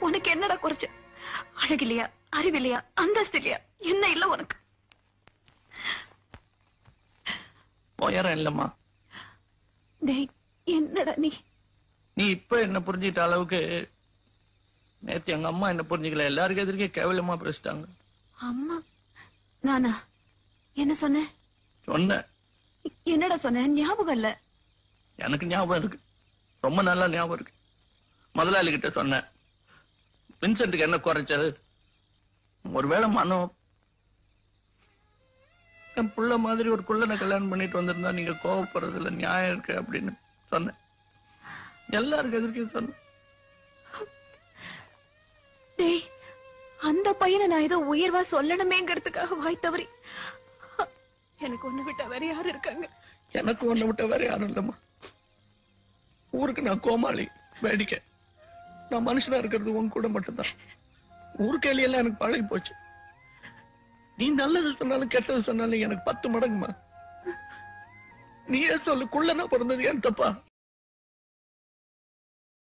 உனக்கு என்னடா குறைச்ச? அழகில்லையா? அறிவில்லையா? அந்தஸ்து இல்லையா என்ன இல்ல உனக்கு? உயரம் இல்லம்மா. டேய் என்னடா நீ? நீ இப்ப என்ன புரிஞ்சுக்கிட்ட அளவுக்கு நேத்து எங்க அம்மா என்ன புரிஞ்சுக்கல. எல்லாருக்கும் எதிர்க்கே கேவலமா பேசிட்டாங்க. அம்மா நானா? என்ன சொன்ன? சொன்னேன் என்னடா சொன்ன? ஞாபகம் இல்ல. எனக்கு ஞாபகம் இருக்கு. ரொம்ப நல்லா ஞாபகம் இருக்கு. முதலாளி கிட்ட சொன்னேன் வின்சென்ட்டுக்கு என்ன குறைச்சது ஒருவேளை மனம் என் புள்ள மாதிரி ஒரு குள்ளனை கல்யாணம் பண்ணிட்டு வந்திருந்தா நீங்க கோவப்படுறதுல நியாயம் இருக்கு அப்படின்னு சொன்னேன். எல்லாருக்கும் எதிர்க்கையும் சொன்னேன். அந்த பையனை நான் ஏதோ உயர்வா சொல்லணுமேங்கிறதுக்காக வாய் தவறி. எனக்கு ஒண்ணு விட்டா வேற யாரு இருக்காங்க? எனக்கு ஒண்ணு விட்ட வேற யாரும் இல்லம்மா. ஊருக்கு நான் கோமாளி வேடிக்கை. நான் மனுஷனா இருக்கிறது உன் கூட மட்டும்தான். ஊருக்கு எல்லாம் எனக்கு பழகி போச்சு. நீ நல்லது சொன்னாலும் கெட்டது சொன்னாலும் எனக்கு பத்து மடங்குமா? நீயே சொல்லு குள்ளனா பிறந்தது ஏன் தப்பா?